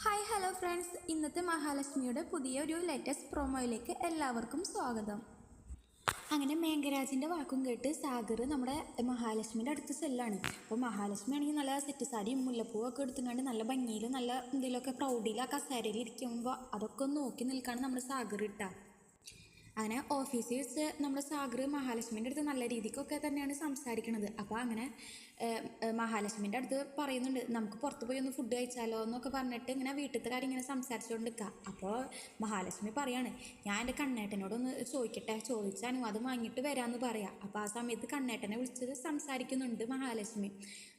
Hi hello friends ഇന്നത്തെ മഹാലക്ഷ്മിയുടെ പുതിയ ഒരു ലേറ്റസ്റ്റ് പ്രൊമോയിലേക്ക് എല്ലാവർക്കും സ്വാഗതം. അങ്ങനെ മേഘരാജിന്റെ വാക്കും കേട്ട് സാഗർ നമ്മുടെ മഹാലക്ഷ്മിയുടെ അടുത്ത സെല്ലാണ് അപ്പോൾ മഹാലക്ഷ്മി ആണെങ്കിൽ നല്ല സെറ്റ് സാരിയും മുല്ലപ്പൂവൊക്കെ എടുത്തുകൊണ്ട് നല്ല ഭംഗിയിൽ നല്ല എന്തെങ്കിലുമൊക്കെ പ്രൗഡിയിലൊക്കെ ആ കസേരയിൽ ഇരിക്കുമ്പോൾ അതൊക്കെ ഒന്ന് നോക്കി നിൽക്കാണ് നമ്മുടെ സാഗർ ഇട്ടാ അങ്ങനെ ഓഫീസിൽ വെച്ച് നമ്മുടെ സാഗർ മഹാലക്ഷ്മിന്റെ അടുത്ത് നല്ല രീതിക്കൊക്കെ തന്നെയാണ് സംസാരിക്കുന്നത് അപ്പോൾ അങ്ങനെ മഹാലക്ഷ്മിന്റെ അടുത്ത് പറയുന്നുണ്ട് നമുക്ക് പുറത്ത് പോയി ഒന്ന് ഫുഡ് കഴിച്ചാലോ എന്നൊക്കെ പറഞ്ഞിട്ട് ഇങ്ങനെ വീട്ടിലത്തെ കാര്യം ഇങ്ങനെ സംസാരിച്ചുകൊണ്ട് നിൽക്കുക അപ്പോൾ മഹാലക്ഷ്മി പറയാണ് ഞാൻ എന്റെ കണ്ണേട്ടനോടൊന്ന് ചോദിക്കട്ടെ ചോദിച്ചാൽ അത് വാങ്ങിയിട്ട് വരാമെന്ന് പറയാം. അപ്പോൾ ആ സമയത്ത് കണ്ണേട്ടനെ വിളിച്ചത് സംസാരിക്കുന്നുണ്ട് മഹാലക്ഷ്മി.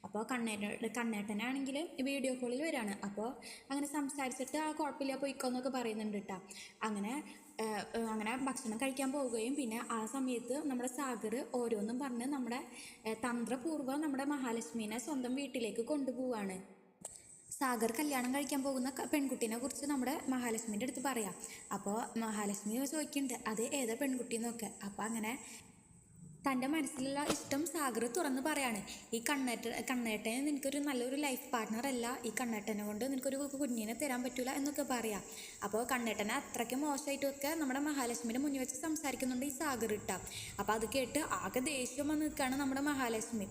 അപ്പോൾ കണ്ണേട്ട കണ്ണേട്ടനാണെങ്കിൽ വീഡിയോ കോളിൽ വരികയാണ് അപ്പോൾ അങ്ങനെ സംസാരിച്ചിട്ട് ആ കുഴപ്പമില്ല പോയിക്കോന്നൊക്കെ പറയുന്നുണ്ട് കേട്ടോ അങ്ങനെ അങ്ങനെ ഭക്ഷണം കഴിക്കാൻ പോവുകയും പിന്നെ ആ സമയത്ത് നമ്മുടെ സാഗർ ഓരോന്നും പറഞ്ഞ് നമ്മുടെ തന്ത്രപൂർവം നമ്മുടെ മഹാലക്ഷ്മിനെ സ്വന്തം വീട്ടിലേക്ക് കൊണ്ടുപോവാണ്. സാഗർ കല്യാണം കഴിക്കാൻ പോകുന്ന പെൺകുട്ടീനെ കുറിച്ച് നമ്മുടെ മഹാലക്ഷ്മിന്റെ അടുത്ത് പറയാം. അപ്പോൾ മഹാലക്ഷ്മി ചോദിക്കുന്നുണ്ട് അത് ഏതാ പെൺകുട്ടി എന്നൊക്കെ അപ്പോൾ അങ്ങനെ തന്റെ മനസ്സിലുള്ള ഇഷ്ടം സാഗർ തുറന്ന് പറയാണ് ഈ കണ്ണേട്ട കണ്ണേട്ടന് നിനക്കൊരു നല്ലൊരു ലൈഫ് പാർട്ട്ണർ അല്ല. ഈ കണ്ണേട്ടനെ കൊണ്ട് നിനക്കൊരു കുഞ്ഞിനെ തരാൻ പറ്റില്ല എന്നൊക്കെ പറയാം. അപ്പോൾ കണ്ണേട്ടനെ അത്രയ്ക്ക് മോശമായിട്ടൊക്കെ നമ്മുടെ മഹാലക്ഷ്മിയുടെ മുന്നിൽ വെച്ച് സംസാരിക്കുന്നുണ്ട് ഈ സാഗർ ഇട്ട അപ്പോൾ അത് കേട്ട് ആകെ ദേഷ്യം വന്ന് നിൽക്കുകയാണ് നമ്മുടെ മഹാലക്ഷ്മി.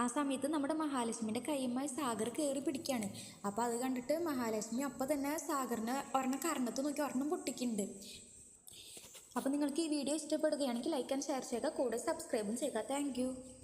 ആ സമയത്ത് നമ്മുടെ മഹാലക്ഷ്മിന്റെ കൈയുമായി സാഗർ കയറി പിടിക്കുകയാണ് അപ്പോൾ അത് കണ്ടിട്ട് മഹാലക്ഷ്മി അപ്പോൾ തന്നെ സാഗറിനെ ഒരെണ്ണം കരണത്ത് നോക്കി ഒരെണ്ണം പൊട്ടിക്കുന്നുണ്ട്. അപ്പോൾ നിങ്ങൾക്ക് ഈ വീഡിയോ ഇഷ്ടപ്പെടുകയാണെങ്കിൽ ലൈക്ക് ആൻഡ് ഷെയർ ചെയ്യുക. കൂടെ സബ്സ്ക്രൈബും ചെയ്യുക. താങ്ക്